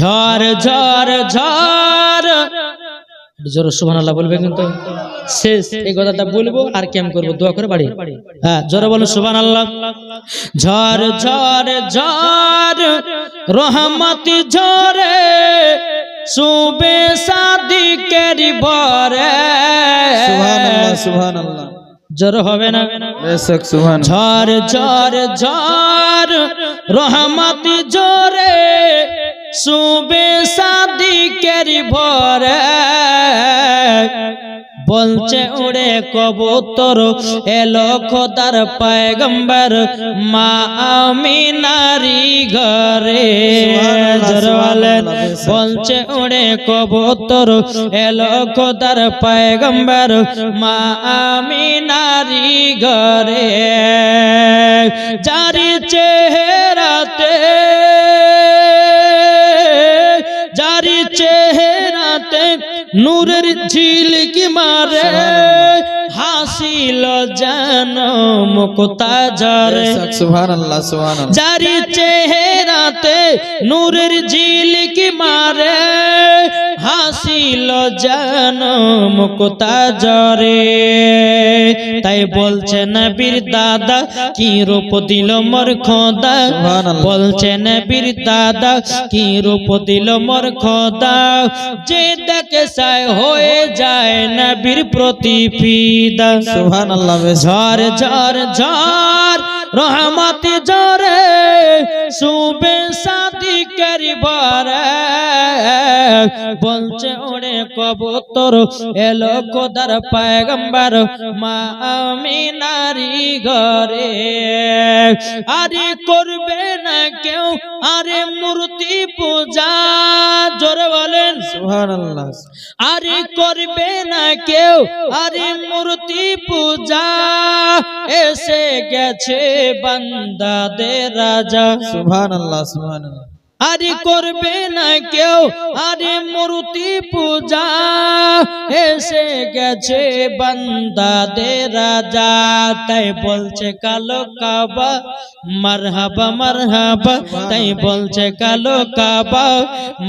ঝড় ঝড় ঝড়। জোর সুবহান আল্লাহ বলবে কিন্তু। শেষ এই কথাটা বলব আর কেম করব দোয়া করে বাড়ি। হ্যাঁ জোরে বলো সুবহান আল্লাহ ঝড় ঝড় ঝড় রহমত ঝরে সুবে সাদি কেরি বরে সুবহানাল্লাহ সুবহানাল্লাহ। জোর হবে না? ঝড় ঝড় ঝড় রহমত জোরে সুবে সাদি কেরি ভরে বলছে উড়ে কবুতর এলো খোদার পায়গম্বর মা আমি নারী ঘরে জোরে বলছে উড়ে কবুতর এলো খোদার পায়গম্বর মা আমি নারী ঘরে জারি চেহারাতে নূরের ঝিলকি মারে হাসিল যেন মুক্তা জরে বেশক সুবহানাল্লাহ সুবহানাল্লাহ। জারি চেহারাতে নূরের ঝিলকি মারে হাসিল যেন মুক্তা জরে তাই বলছে নবীর দাদা কি রূপ দিল মোর খোদা। বলছে নবীর দাদা কি রূপ দিল মোর খোদা? যে দেখে সায় হয়ে যায় নবীর প্রতি ফিদা সুবহানাল্লাহ ঝড় ঝড় ঝড় রহমত ঝরে সুবে সাদি করিবার বলছে, ওরে কবুতর, এলো কোদার পায়গম্বর, মা আমি নারী ঘরে। আরে করবে না কেউ, আরে মূর্তি পূজা। জোরে বলেন, সুবহানাল্লাহ। আরে করবে না কেউ, আরে মূর্তি পূজা। এসে গেছে বান্দাদের রাজা। সুবহানাল্লাহ সুবহানাল্লাহ। আরে করবে না কেউ? আরে মূর্তি পূজা এসে গেছে বান্দাদের রাজা। তাই বলছে কালো কাবা মারহাবা মারহাবা তাই বলছে কালো কাবা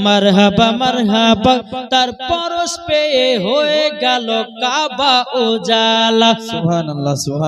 মারহাবা মারহাবা তার পরশ পেয়ে হয়ে গেল কাবা উজালা। সুবহানাল্লাহ সুবহান